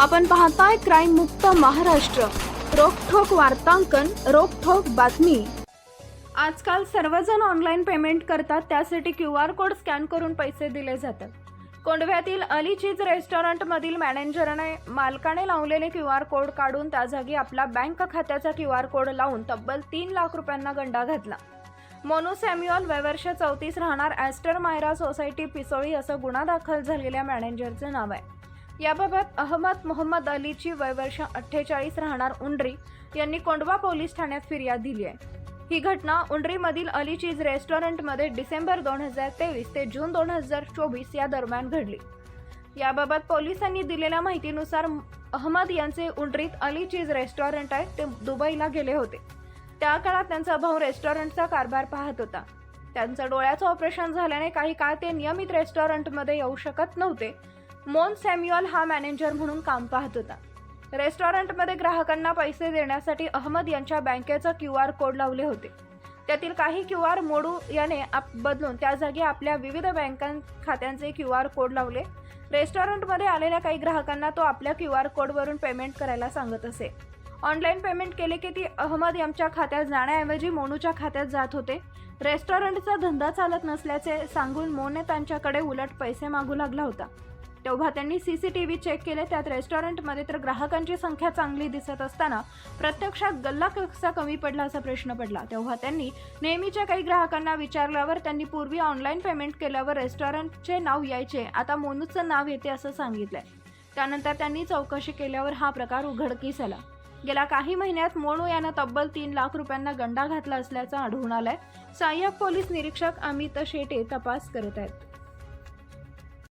आपण पाहताय क्राईम मुक्त महाराष्ट्र. रोखोक वार्तांकन रोखोक बातमी. आजकाल सर्वजण ऑनलाईन पेमेंट करतात त्यासाठी क्यू आर कोड स्कॅन करून पैसे दिले जातात. कोंडव्यातील अली चीज रेस्टॉरंटमधील मॅनेजरने मालकाने लावलेले क्यू आर कोड काढून त्या जागी आपला बँक खात्याचा क्यू आर कोड लावून तब्बल तीन लाख रुपयांना गंडा घातला. मोनू सॅम्युअल वयवर्ष चौतीस राहणार ॲस्टर मायरा सोसायटी पिसोळी असं गुन्हा दाखल झालेल्या मॅनेजरचं नाव आहे. याबाबत अहमद मोहम्मद अलीची वयवर्ष अठ्ठेचाळीस राहणार उंड्री यांनी कोंडवा पोलीस ठाण्यात फिर्याद दिली आहे. ही घटना उंड्रीमधील अली चीज रेस्टॉरंटमध्ये डिसेंबर दोन हजार तेवीस ते जून दोन हजार चोवीस या दरम्यान घडली. याबाबत पोलिसांनी दिलेल्या माहितीनुसार अहमद यांचे उंड्रीत अली चीज रेस्टॉरंट आहे ते दुबईला गेले होते. त्या काळात त्यांचा भाऊ रेस्टॉरंटचा कारभार पाहत होता. त्यांचं डोळ्याचं ऑपरेशन झाल्याने काही काळ ते नियमित रेस्टॉरंटमध्ये येऊ शकत नव्हते. मोन सॅम्युअल हा मॅनेजर म्हणून काम पाहत होता. रेस्टॉरंटमध्ये ग्राहकांना पैसे देण्यासाठी अहमद यांच्या बँकेचा क्यू आर कोड लावले होते. त्यातील काही क्यू आर मोडू याने आप बदलून त्या जागी आपल्या विविध बँकां खात्यांचे क्यू आर कोड लावले. रेस्टॉरंटमध्ये आलेल्या काही ग्राहकांना तो आपल्या क्यू आर कोडवरून पेमेंट करायला सांगत असे. ऑनलाईन पेमेंट केले की ती अहमद यांच्या खात्यात जाण्याऐवजी मोनूच्या खात्यात जात होते. रेस्टॉरंटचा धंदा चालत नसल्याचे सांगून मोने त्यांच्याकडे उलट पैसे मागू लागला होता. तेव्हा त्यांनी C C T V check केले. त्यात रेस्टॉरंटमध्ये तर ग्राहकांची संख्या चांगली दिसत असताना प्रत्यक्षात गल्ला कसा कमी पडला असा प्रश्न पडला. तेव्हा त्यांनी नेहमीच्या काही ग्राहकांना विचारल्यावर त्यांनी पूर्वी ऑनलाईन पेमेंट केल्यावर रेस्टॉरंटचे नाव यायचे. आता मोनूचं नाव येते असं सांगितलंय. त्यानंतर त्यांनी चौकशी केल्यावर हा प्रकार उघडकीस आला गेल्या काही महिन्यात मोनू यानं तब्बल तीन लाख रुपयांना गंडा घातला असल्याचं आढळून आलंय. सहाय्यक पोलीस निरीक्षक अमित शेटे तपास करत आहेत.